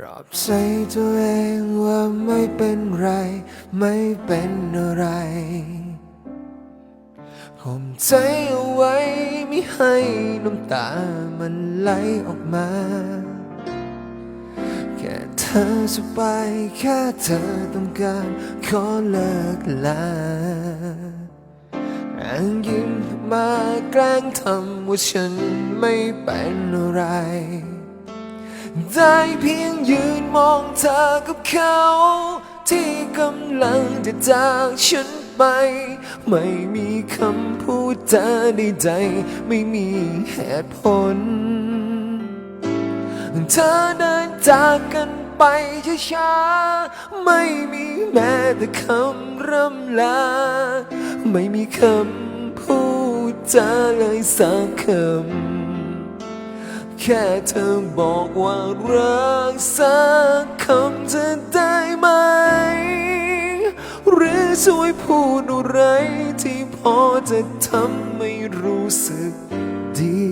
ปลอบใจตัวเองว่าไม่เป็นไร ไม่เป็นอะไรข่มใจเอาไว้ไม่ให้น้ำตามันไหลออกมา แค่เธอสบายแค่เธอต้องการขอเลิกลาแรงยิ้มมาแกล้งทำว่าฉันไม่เป็นอะไร ได้เพียงยืนมองเธอกับเขา ที่กำลังจะจากฉันไป ไม่มีคำพูดจาใดๆไม่มีเหตุผล เธอเดินจากกันไปช้าๆไม่มีแม้แต่คำร่ำลา ไม่มีคำพูดจาเลยสักคำ แค่เธอบอกว่ารักสักคำจะได้ไหม หรือช่วยพูดอะไรที่พอจะทำให้รู้สึกดี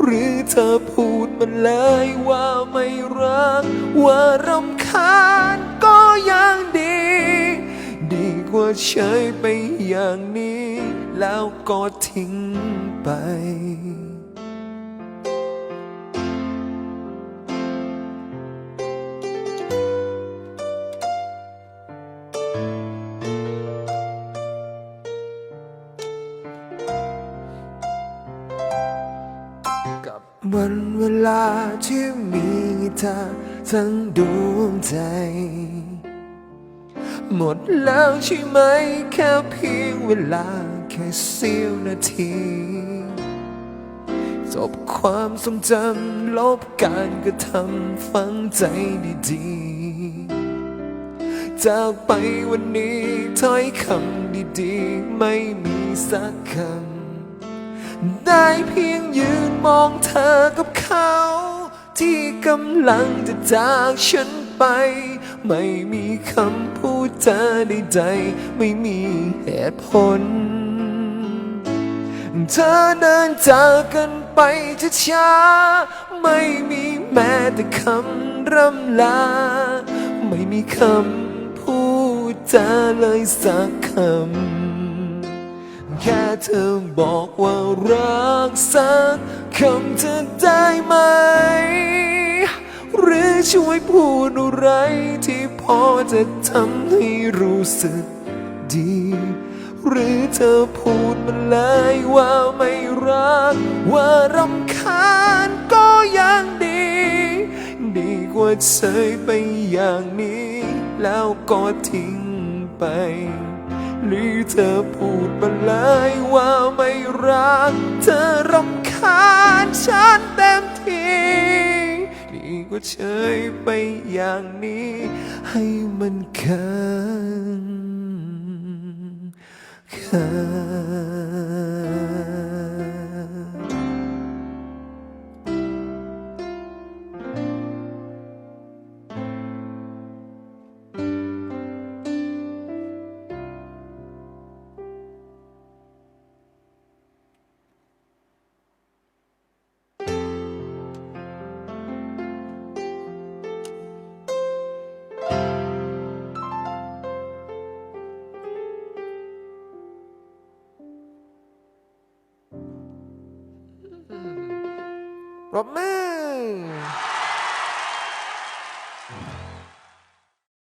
หรือเธอพูดมันเลยว่าไม่รัก ว่ารำคาญก็ยังดี ดีกว่าเฉยไปอย่างนี้ แล้วก็ทิ้งไป วันเวลาที่มีเธอทั้งดวงใจ หมดแล้วใช่ไหมแค่เพียงเวลาแค่เสี้ยวนาทีจบความทรงจำลบการกระทำฝังใจดีๆ จากไปวันนี้ถ้อยคำดีๆ ไม่มีสักคำ ได้เพียงยืนมองเธอกับเขา ที่กำลังจะจากฉันไป ไม่มีคำพูดจาใดๆไม่มีเหตุผล เธอเดินจากกันไปช้าๆไม่มีแม้แต่คำร่ำลา ไม่มีคำพูดจาเลยสักคำ แค่เธอบอกว่ารักสักคำจะได้ไหม หรือช่วยพูดอะไรที่พอจะทำให้รู้สึกดี หรือเธอพูดมันเลยว่าไม่รัก ว่ารำคาญก็ยังดี ดีกว่าเฉยไปอย่างนี้ แล้วก็ทิ้งไป หรือเธอพูดมาเลยว่าไม่รัก เธอรำคาญฉันเต็มทีดีกว่าเฉยไปอย่างนี้ ให้มันค้างคา ปรบมือ